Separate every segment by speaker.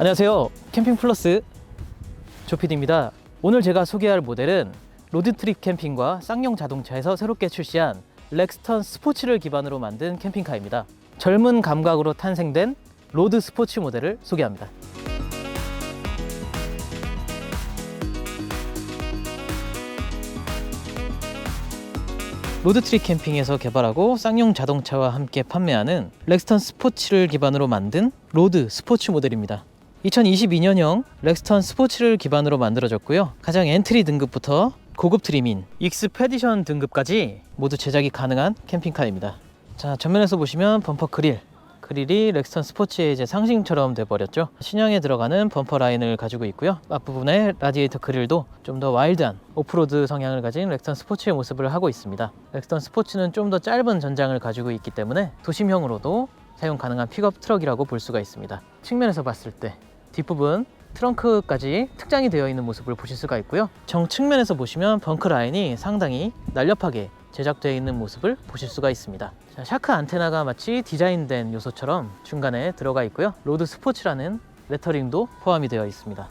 Speaker 1: 안녕하세요. 캠핑 플러스 조피디입니다. 오늘 제가 소개할 모델은 로드트립 캠핑과 쌍용 자동차에서 새롭게 출시한 렉스턴 스포츠를 기반으로 만든 캠핑카입니다. 젊은 감각으로 탄생된 로드 스포츠 모델을 소개합니다. 로드트립 캠핑에서 개발하고 쌍용 자동차와 함께 판매하는 렉스턴 스포츠를 기반으로 만든 로드 스포츠 모델입니다. 2022년형 렉스턴 스포츠를 기반으로 만들어졌고요. 가장 엔트리 등급부터 고급 트림인 익스페디션 등급까지 모두 제작이 가능한 캠핑카입니다. 자, 전면에서 보시면 범퍼 그릴. 그릴이 렉스턴 스포츠의 이제 상징처럼 돼버렸죠. 신형에 들어가는 범퍼 라인을 가지고 있고요. 앞부분에 라디에이터 그릴도 좀 더 와일드한 오프로드 성향을 가진 렉스턴 스포츠의 모습을 하고 있습니다. 렉스턴 스포츠는 좀 더 짧은 전장을 가지고 있기 때문에 도심형으로도 사용 가능한 픽업 트럭이라고 볼 수가 있습니다. 측면에서 봤을 때 뒷부분 트렁크까지 특장이 되어 있는 모습을 보실 수가 있고요. 정측면에서 보시면 벙커 라인이 상당히 날렵하게 제작되어 있는 모습을 보실 수가 있습니다. 자, 샤크 안테나가 마치 디자인된 요소처럼 중간에 들어가 있고요. 로드 스포츠라는 레터링도 포함이 되어 있습니다.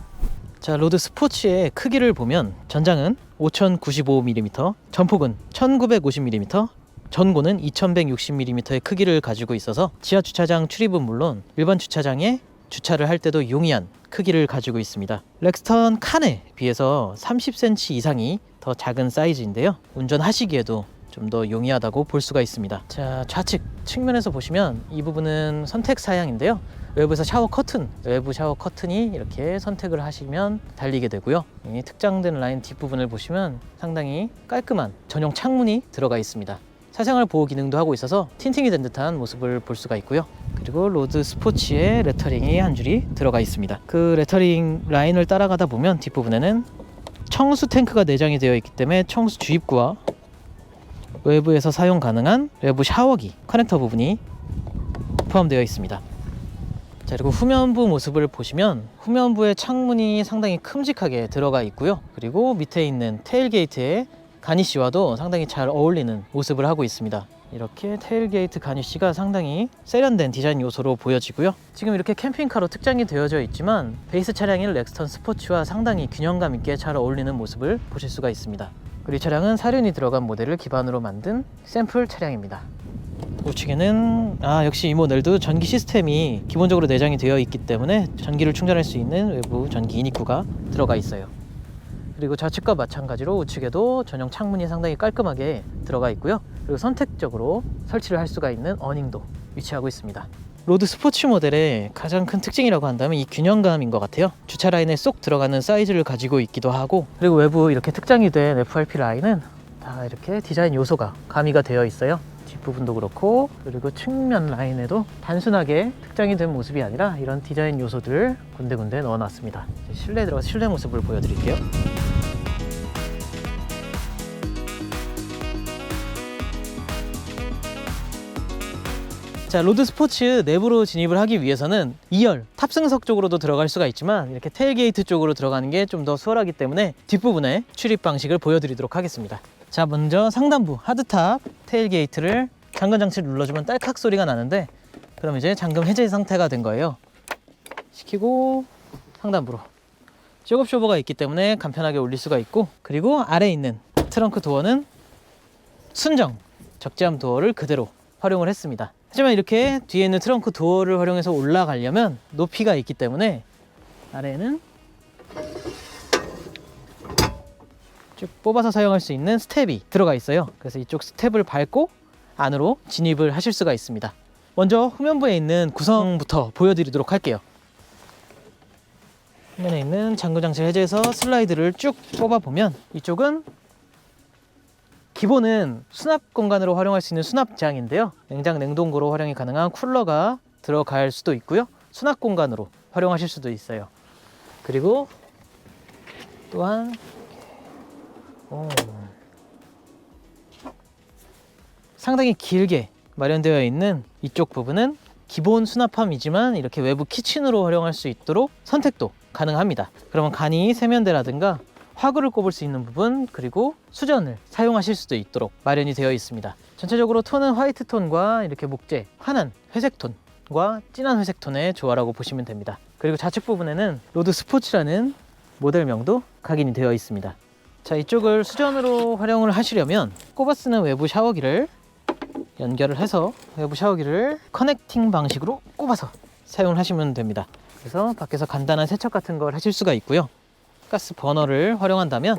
Speaker 1: 자, 로드 스포츠의 크기를 보면 전장은 5095mm, 전폭은 1950mm, 전고는 2160mm의 크기를 가지고 있어서 지하 주차장 출입은 물론 일반 주차장에 주차를 할 때도 용이한 크기를 가지고 있습니다. 렉스턴 칸에 비해서 30cm 이상이 더 작은 사이즈인데요. 운전하시기에도 좀 더 용이하다고 볼 수가 있습니다. 자, 좌측 측면에서 보시면 이 부분은 선택 사양인데요. 외부에서 샤워 커튼, 외부 샤워 커튼이 이렇게 선택을 하시면 달리게 되고요. 이 특장된 라인 뒷부분을 보시면 상당히 깔끔한 전용 창문이 들어가 있습니다. 사생활 보호 기능도 하고 있어서 틴팅이 된 듯한 모습을 볼 수가 있고요. 그리고 로드 스포츠의 레터링이 한 줄이 들어가 있습니다. 그 레터링 라인을 따라가다 보면 뒷부분에는 청수 탱크가 내장이 되어 있기 때문에 청수 주입구와 외부에서 사용 가능한 외부 샤워기 커넥터 부분이 포함되어 있습니다. 자 그리고 후면부 모습을 보시면 후면부의 창문이 상당히 큼직하게 들어가 있고요. 그리고 밑에 있는 테일게이트의 가니쉬와도 상당히 잘 어울리는 모습을 하고 있습니다. 이렇게 테일게이트 가니쉬가 상당히 세련된 디자인 요소로 보여지고요. 지금 이렇게 캠핑카로 특장이 되어져 있지만 베이스 차량인 렉스턴 스포츠와 상당히 균형감 있게 잘 어울리는 모습을 보실 수가 있습니다. 그리고 이 차량은 사륜이 들어간 모델을 기반으로 만든 샘플 차량입니다. 우측에는 아 역시 이 모델도 전기 시스템이 기본적으로 내장이 되어 있기 때문에 전기를 충전할 수 있는 외부 전기 인입구가 들어가 있어요. 그리고 좌측과 마찬가지로 우측에도 전용 창문이 상당히 깔끔하게 들어가 있고요. 그리고 선택적으로 설치를 할 수가 있는 어닝도 위치하고 있습니다. 로드 스포츠 모델의 가장 큰 특징이라고 한다면 이 균형감인 것 같아요. 주차 라인에 쏙 들어가는 사이즈를 가지고 있기도 하고 그리고 외부 이렇게 특장이 된 FRP 라인은 다 이렇게 디자인 요소가 가미가 되어 있어요. 뒷부분도 그렇고 그리고 측면 라인에도 단순하게 특장이 된 모습이 아니라 이런 디자인 요소들을 군데군데 넣어놨습니다. 실내 들어가서 실내 모습을 보여드릴게요. 자, 로드 스포츠 내부로 진입을 하기 위해서는 2열 탑승석 쪽으로도 들어갈 수가 있지만 이렇게 테일게이트 쪽으로 들어가는 게 좀 더 수월하기 때문에 뒷부분에 출입 방식을 보여드리도록 하겠습니다. 자, 먼저 상단부 하드탑 테일게이트를 잠금 장치를 눌러주면 딸깍 소리가 나는데 그럼 이제 잠금 해제 상태가 된 거예요. 시키고 상단부로 백업 쇼버가 있기 때문에 간편하게 올릴 수가 있고 그리고 아래에 있는 트렁크 도어는 순정 적재함 도어를 그대로 활용을 했습니다. 하지만 이렇게 뒤에 있는 트렁크 도어를 활용해서 올라가려면 높이가 있기 때문에 아래에는 쭉 뽑아서 사용할 수 있는 스텝이 들어가 있어요. 그래서 이쪽 스텝을 밟고 안으로 진입을 하실 수가 있습니다. 먼저 후면부에 있는 구성부터 보여드리도록 할게요. 후면에 있는 잠금 장치를 해제해서 슬라이드를 쭉 뽑아 보면 이쪽은 기본은 수납 공간으로 활용할 수 있는 수납장인데요. 냉장 냉동고로 활용이 가능한 쿨러가 들어갈 수도 있고요. 수납 공간으로 활용하실 수도 있어요. 그리고 또한 오. 상당히 길게 마련되어 있는 이쪽 부분은 기본 수납함이지만 이렇게 외부 키친으로 활용할 수 있도록 선택도 가능합니다. 그러면 간이 세면대라든가 화구를 꼽을 수 있는 부분 그리고 수전을 사용하실 수도 있도록 마련이 되어 있습니다. 전체적으로 톤은 화이트 톤과 이렇게 목재 환한 회색 톤과 진한 회색 톤의 조화라고 보시면 됩니다. 그리고 좌측 부분에는 로드 스포츠라는 모델명도 각인이 되어 있습니다. 자, 이쪽을 수전으로 활용을 하시려면 꼽아 쓰는 외부 샤워기를 연결을 해서 외부 샤워기를 커넥팅 방식으로 꼽아서 사용을 하시면 됩니다. 그래서 밖에서 간단한 세척 같은 걸 하실 수가 있고요. 가스 버너를 활용한다면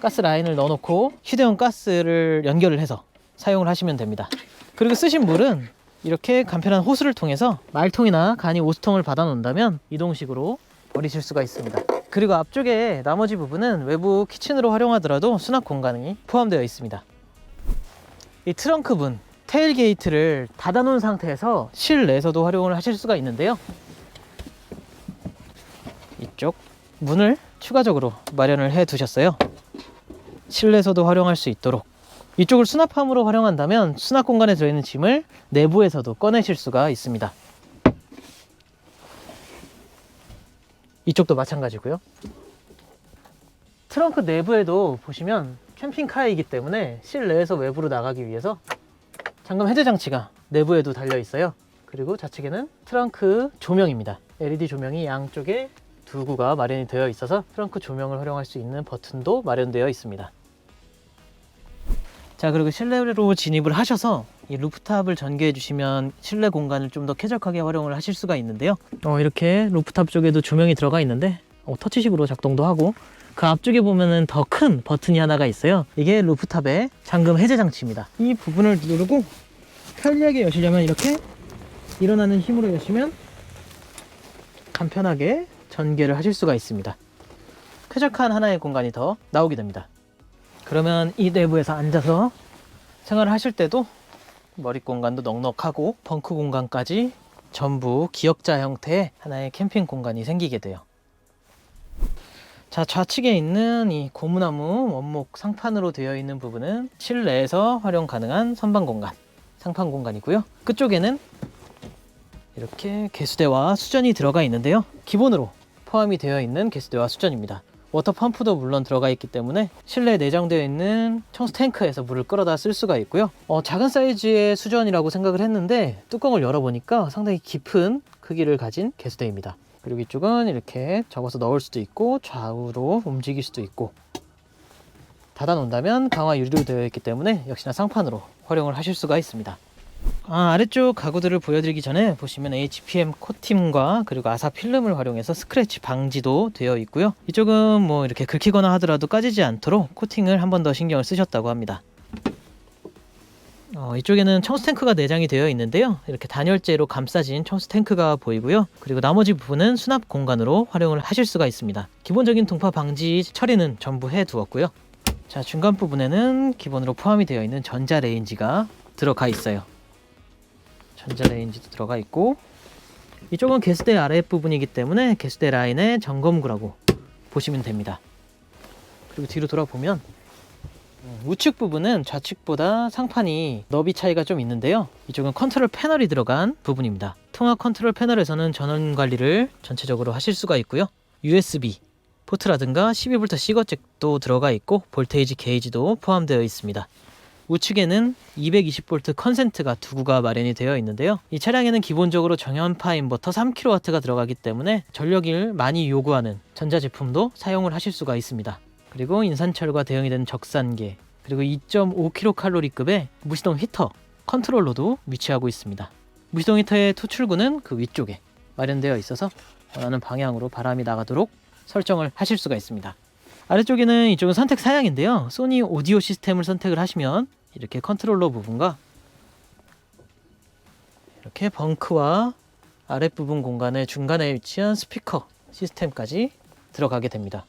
Speaker 1: 가스 라인을 넣어놓고 휴대용 가스를 연결을 해서 사용을 하시면 됩니다. 그리고 쓰신 물은 이렇게 간편한 호스를 통해서 말통이나 간이 오수통을 받아 놓는다면 이동식으로 버리실 수가 있습니다. 그리고 앞쪽에 나머지 부분은 외부 키친으로 활용하더라도 수납 공간이 포함되어 있습니다. 이 트렁크 분 테일 게이트를 닫아 놓은 상태에서 실내에서도 활용을 하실 수가 있는데요. 이쪽 문을 추가적으로 마련을 해 두셨어요. 실내에서도 활용할 수 있도록 이쪽을 수납함으로 활용한다면 수납 공간에 들어있는 짐을 내부에서도 꺼내실 수가 있습니다. 이쪽도 마찬가지고요. 트렁크 내부에도 보시면 캠핑카이기 때문에 실내에서 외부로 나가기 위해서 잠금 해제 장치가 내부에도 달려 있어요. 그리고 좌측에는 트렁크 조명입니다. LED 조명이 양쪽에 두 구가 마련이 되어 있어서 트렁크 조명을 활용할 수 있는 버튼도 마련되어 있습니다. 자 그리고 실내로 진입을 하셔서 이 루프탑을 전개해 주시면 실내 공간을 좀 더 쾌적하게 활용을 하실 수가 있는데요. 어, 이렇게 루프탑 쪽에도 조명이 들어가 있는데 어, 터치식으로 작동도 하고 그 앞쪽에 보면은 더 큰 버튼이 하나가 있어요. 이게 루프탑의 잠금 해제 장치입니다. 이 부분을 누르고 편리하게 여시려면 이렇게 일어나는 힘으로 여시면 간편하게 전개를 하실 수가 있습니다 쾌적한 하나의 공간이 더 나오게 됩니다 그러면 이 내부에서 앉아서 생활을 하실 때도 머리 공간도 넉넉하고 벙크 공간까지 전부 기역자 형태의 하나의 캠핑 공간이 생기게 돼요. 자, 좌측에 있는 이 고무나무 원목 상판으로 되어 있는 부분은 실내에서 활용 가능한 선반 공간, 상판 공간이고요. 끝쪽에는 이렇게 개수대와 수전이 들어가 있는데요. 기본으로 포함이 되어 있는 개수대와 수전입니다. 워터 펌프도 물론 들어가 있기 때문에 실내에 내장되어 있는 청수 탱크에서 물을 끌어다 쓸 수가 있고요. 어, 작은 사이즈의 수전이라고 생각을 했는데 뚜껑을 열어보니까 상당히 깊은 크기를 가진 개수대입니다. 그리고 이쪽은 이렇게 접어서 넣을 수도 있고 좌우로 움직일 수도 있고 닫아 놓는다면 강화 유리로 되어 있기 때문에 역시나 상판으로 활용을 하실 수가 있습니다. 아, 아래쪽 가구들을 보여드리기 전에 보시면 HPM 코팅과 그리고 아사 필름을 활용해서 스크래치 방지도 되어 있고요. 이쪽은 뭐 이렇게 긁히거나 하더라도 까지지 않도록 코팅을 한 번 더 신경을 쓰셨다고 합니다. 어, 이쪽에는 청수 탱크가 내장이 되어 있는데요. 이렇게 단열재로 감싸진 청수 탱크가 보이고요. 그리고 나머지 부분은 수납 공간으로 활용을 하실 수가 있습니다. 기본적인 동파 방지 처리는 전부 해 두었고요. 자, 중간 부분에는 기본으로 포함이 되어 있는 전자 레인지가 들어가 있어요. 전자레인지도 들어가 있고 이쪽은 개수대 아랫부분이기 때문에 개수대 라인의 점검구라고 보시면 됩니다. 그리고 뒤로 돌아보면 음, 우측 부분은 좌측보다 상판이 너비 차이가 좀 있는데요. 이쪽은 컨트롤 패널이 들어간 부분입니다. 통합 컨트롤 패널에서는 전원 관리를 전체적으로 하실 수가 있고요. USB 포트라든가 12V C거잭도 들어가 있고 볼테이지 게이지도 포함되어 있습니다. 우측에는 220V 컨센트가 두 구가 마련이 되어 있는데요. 이 차량에는 기본적으로 정연파 인버터 3kW가 들어가기 때문에 전력을 많이 요구하는 전자제품도 사용을 하실 수가 있습니다. 그리고 인산철과 대응이 된 적산계, 그리고 2.5kcal급의 무시동 히터 컨트롤러도 위치하고 있습니다. 무시동 히터의 토출구는 그 위쪽에 마련되어 있어서 원하는 방향으로 바람이 나가도록 설정을 하실 수가 있습니다. 아래쪽에는 이쪽은 선택 사양인데요. 소니 오디오 시스템을 선택을 하시면 이렇게 컨트롤러 부분과 이렇게 벙크와 아랫부분 공간의 중간에 위치한 스피커 시스템까지 들어가게 됩니다.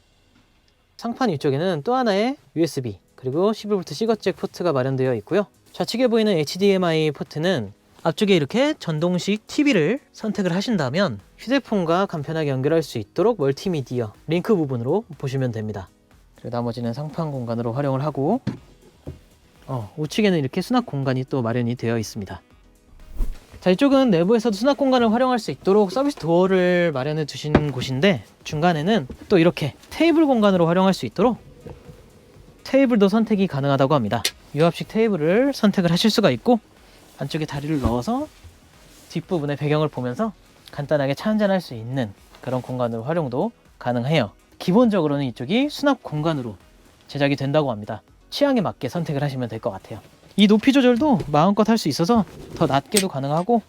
Speaker 1: 상판 위쪽에는 또 하나의 USB 그리고 11V C거잭 포트가 마련되어 있고요. 좌측에 보이는 HDMI 포트는 앞쪽에 이렇게 전동식 TV를 선택을 하신다면 휴대폰과 간편하게 연결할 수 있도록 멀티미디어 링크 부분으로 보시면 됩니다. 그리고 나머지는 상판 공간으로 활용을 하고 어, 우측에는 이렇게 수납 공간이 또 마련이 되어 있습니다. 자 이쪽은 내부에서도 수납 공간을 활용할 수 있도록 서비스 도어를 마련해 두신 곳인데 중간에는 또 이렇게 테이블 공간으로 활용할 수 있도록 테이블도 선택이 가능하다고 합니다. 유압식 테이블을 선택을 하실 수가 있고 안쪽에 다리를 넣어서 뒷부분의 배경을 보면서 간단하게 차 한잔 할 수 있는 그런 공간으로 활용도 가능해요. 기본적으로는 이쪽이 수납 공간으로 제작이 된다고 합니다. 취향에 맞게 선택을 하시면 될 것 같아요. 이 높이 조절도 마음껏 할 수 있어서 더 낮게도 가능하고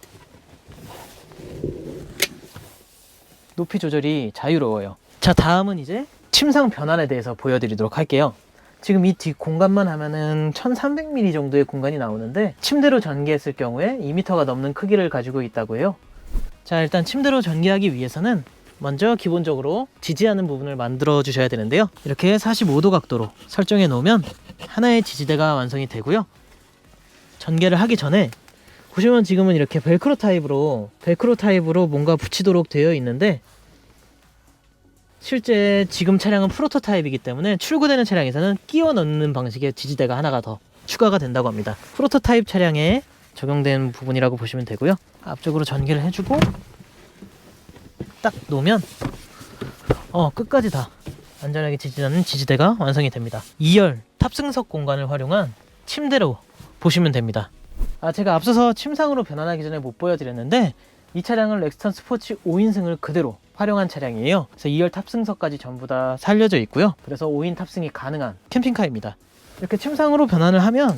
Speaker 1: 높이 조절이 자유로워요. 자, 다음은 이제 침상 변환에 대해서 보여드리도록 할게요. 지금 이 뒷 공간만 하면은 1300mm 정도의 공간이 나오는데 침대로 전개했을 경우에 2m가 넘는 크기를 가지고 있다고 해요. 자, 일단 침대로 전개하기 위해서는 먼저 기본적으로 지지하는 부분을 만들어 주셔야 되는데요. 이렇게 45도 각도로 설정해 놓으면 하나의 지지대가 완성이 되고요. 전개를 하기 전에 보시면 지금은 이렇게 벨크로 타입으로 벨크로 타입으로 뭔가 붙이도록 되어 있는데 실제 지금 차량은 프로토타입이기 때문에 출고되는 차량에서는 끼워 넣는 방식의 지지대가 하나가 더 추가가 된다고 합니다. 프로토타입 차량에 적용된 부분이라고 보시면 되고요. 앞쪽으로 전개를 해주고 딱 놓으면 어 끝까지 다 안전하게 지지하는 지지대가 완성이 됩니다. 2열 탑승석 공간을 활용한 침대로 보시면 됩니다. 아 제가 앞서서 침상으로 변환하기 전에 못 보여드렸는데 이 차량은 렉스턴 스포츠 5인승을 그대로 활용한 차량이에요. 그래서 2열 탑승석까지 전부 다 살려져 있고요. 그래서 5인 탑승이 가능한 캠핑카입니다. 이렇게 침상으로 변환을 하면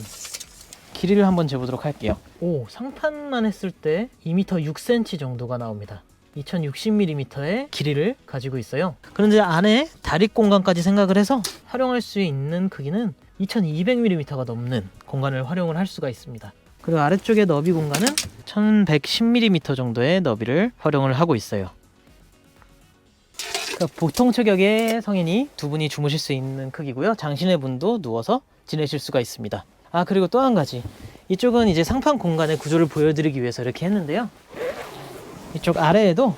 Speaker 1: 길이를 한번 재보도록 할게요. 오, 상판만 했을 때 2m 6cm 정도가 나옵니다. 2060mm의 길이를 가지고 있어요. 그런데 안에 다리 공간까지 생각을 해서 활용할 수 있는 크기는 2200mm가 넘는 공간을 활용을 할 수가 있습니다. 그리고 아래쪽의 너비 공간은 1110mm 정도의 너비를 활용을 하고 있어요. 그러니까 보통 체격의 성인이 두 분이 주무실 수 있는 크기고요. 장신의 분도 누워서 지내실 수가 있습니다. 아 그리고 또 한 가지 이쪽은 이제 상판 공간의 구조를 보여드리기 위해서 이렇게 했는데요. 이쪽 아래에도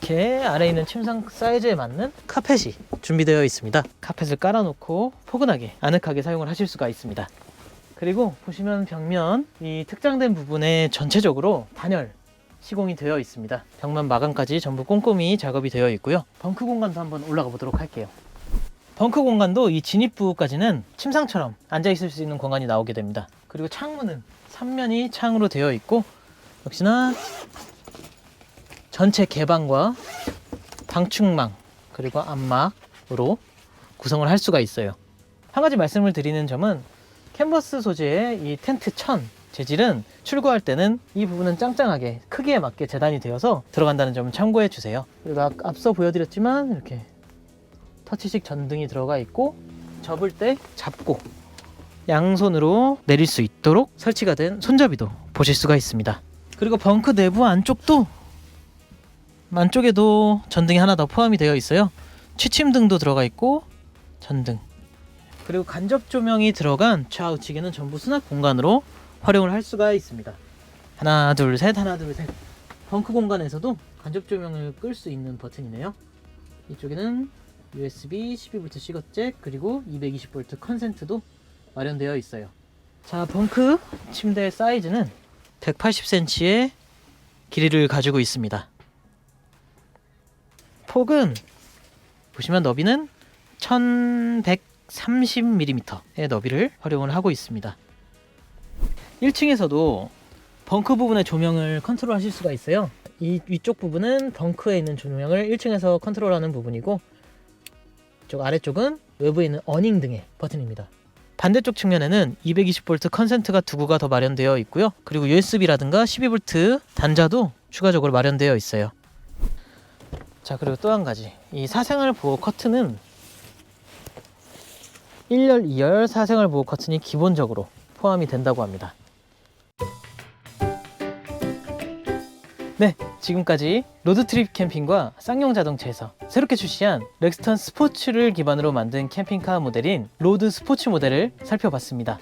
Speaker 1: 이렇게 아래에 있는 침상 사이즈에 맞는 카펫이 준비되어 있습니다. 카펫을 깔아놓고 포근하게 아늑하게 사용을 하실 수가 있습니다. 그리고 보시면 벽면 이 특장된 부분에 전체적으로 단열 시공이 되어 있습니다. 벽면 마감까지 전부 꼼꼼히 작업이 되어 있고요. 벙크 공간도 한번 올라가 보도록 할게요. 벙크 공간도 이 진입부까지는 침상처럼 앉아 있을 수 있는 공간이 나오게 됩니다. 그리고 창문은 3면이 창으로 되어 있고 역시나 전체 개방과 방충망 그리고 안막으로 구성을 할 수가 있어요. 한 가지 말씀을 드리는 점은 캔버스 소재의 이 텐트 천 재질은 출고할 때는 이 부분은 짱짱하게 크기에 맞게 재단이 되어서 들어간다는 점을 참고해 주세요. 그리고 앞- 앞서 보여드렸지만 이렇게 터치식 전등이 들어가 있고 접을 때 잡고 양손으로 내릴 수 있도록 설치가 된 손잡이도 보실 수가 있습니다. 그리고 벙크 내부 안쪽도 안쪽에도 전등이 하나 더 포함이 되어 있어요. 취침등도 들어가 있고 전등 그리고 간접 조명이 들어간 좌우측에는 전부 수납 공간으로 활용을 할 수가 있습니다. 하나 둘 셋 하나 둘 셋. 벙크 공간에서도 간접 조명을 끌 수 있는 버튼이네요. 이쪽에는 USB 12V C것 잭 그리고 220V 컨센트도 마련되어 있어요. 자, 벙크 침대 사이즈는 180cm의 길이를 가지고 있습니다. 폭은 보시면 너비는 1130mm의 너비를 활용을 하고 있습니다. 1층에서도 벙크 부분의 조명을 컨트롤 하실 수가 있어요. 이 위쪽 부분은 벙크에 있는 조명을 1층에서 컨트롤하는 부분이고 이쪽 아래쪽은 외부에 있는 어닝 등의 버튼입니다. 반대쪽 측면에는 220V 컨센트가 두 구가 더 마련되어 있고요. 그리고 USB라든가 12V 단자도 추가적으로 마련되어 있어요. 자, 그리고 또 한 가지. 이 사생활 보호 커튼은 1열, 2열 사생활 보호 커튼이 기본적으로 포함이 된다고 합니다. 네, 지금까지 로드트립 캠핑과 쌍용 자동차에서 새롭게 출시한 렉스턴 스포츠를 기반으로 만든 캠핑카 모델인 로드 스포츠 모델을 살펴봤습니다.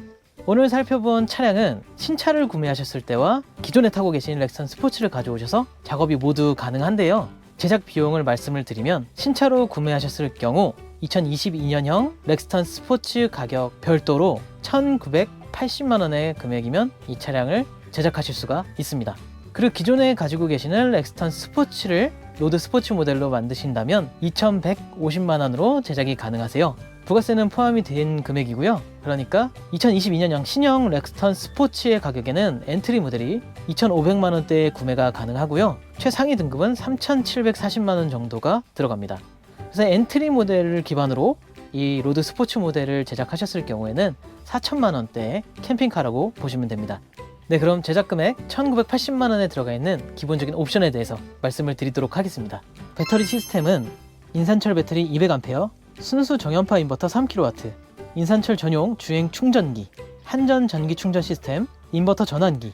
Speaker 1: 오늘 살펴본 차량은 신차를 구매하셨을 때와 기존에 타고 계신 렉스턴 스포츠를 가져오셔서 작업이 모두 가능한데요. 제작 비용을 말씀을 드리면 신차로 구매하셨을 경우 2022년형 렉스턴 스포츠 가격 별도로 1,980만 원의 금액이면 이 차량을 제작하실 수가 있습니다. 그리고 기존에 가지고 계시는 렉스턴 스포츠를 로드 스포츠 모델로 만드신다면 2,150만 원으로 제작이 가능하세요. 부가세는 포함이 된 금액이고요. 그러니까 2022년형 신형 렉스턴 스포츠의 가격에는 엔트리 모델이 2,500만 원대에 구매가 가능하고요. 최상위 등급은 3,740만 원 정도가 들어갑니다. 그래서 엔트리 모델을 기반으로 이 로드 스포츠 모델을 제작하셨을 경우에는 4천만 원대의 캠핑카라고 보시면 됩니다. 네, 그럼 제작 금액 1,980만 원에 들어가 있는 기본적인 옵션에 대해서 말씀을 드리도록 하겠습니다. 배터리 시스템은 인산철 배터리 200A, 순수 정연파 인버터 3kW, 인산철 전용 주행 충전기, 한전 전기 충전 시스템, 인버터 전환기,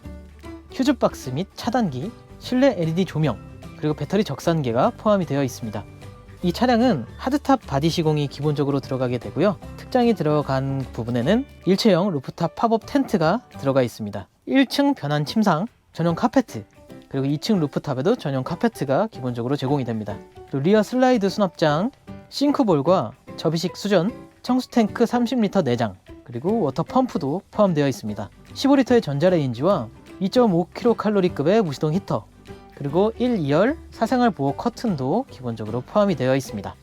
Speaker 1: 휴즈 박스 및 차단기, 실내 LED 조명, 그리고 배터리 적산계가 포함이 되어 있습니다. 이 차량은 하드탑 바디 시공이 기본적으로 들어가게 되고요. 특장이 들어간 부분에는 일체형 루프탑 팝업 텐트가 들어가 있습니다. 1층 변환 침상, 전용 카페트, 그리고 2층 루프탑에도 전용 카페트가 기본적으로 제공이 됩니다. 그리고 리어 슬라이드 수납장, 싱크볼과 접이식 수전, 청수 탱크 30리터 내장, 그리고 워터 펌프도 포함되어 있습니다. 15리터의 전자레인지와 2.5kcal급의 무시동 히터, 그리고 1, 2열 사생활 보호 커튼도 기본적으로 포함이 되어 있습니다.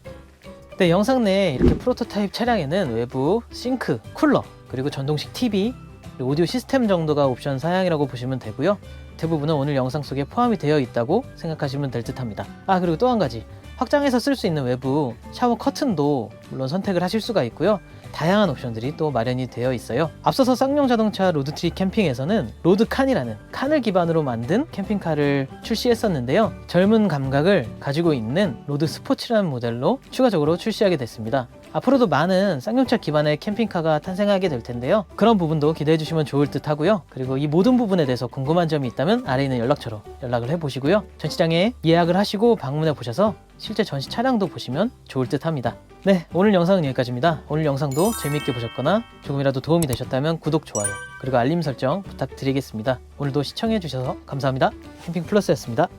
Speaker 1: 네, 영상 내에 이렇게 프로토타입 차량에는 외부 싱크, 쿨러, 그리고 전동식 TV, 오디오 시스템 정도가 옵션 사양이라고 보시면 되고요. 대부분은 오늘 영상 속에 포함이 되어 있다고 생각하시면 될 듯합니다. 아 그리고 또 한 가지 확장해서 쓸 수 있는 외부 샤워 커튼도 물론 선택을 하실 수가 있고요. 다양한 옵션들이 또 마련이 되어 있어요. 앞서서 쌍용 자동차 로드트리 캠핑에서는 로드칸이라는 칸을 기반으로 만든 캠핑카를 출시했었는데요. 젊은 감각을 가지고 있는 로드 스포츠라는 모델로 추가적으로 출시하게 됐습니다. 앞으로도 많은 쌍용차 기반의 캠핑카가 탄생하게 될 텐데요. 그런 부분도 기대해 주시면 좋을 듯 하고요. 그리고 이 모든 부분에 대해서 궁금한 점이 있다면 아래 있는 연락처로 연락을 해 보시고요. 전시장에 예약을 하시고 방문해 보셔서 실제 전시 차량도 보시면 좋을 듯 합니다. 네, 오늘 영상은 여기까지입니다. 오늘 영상도 재미있게 보셨거나 조금이라도 도움이 되셨다면 구독, 좋아요, 그리고 알림 설정 부탁드리겠습니다. 오늘도 시청해 주셔서 감사합니다. 캠핑 플러스였습니다.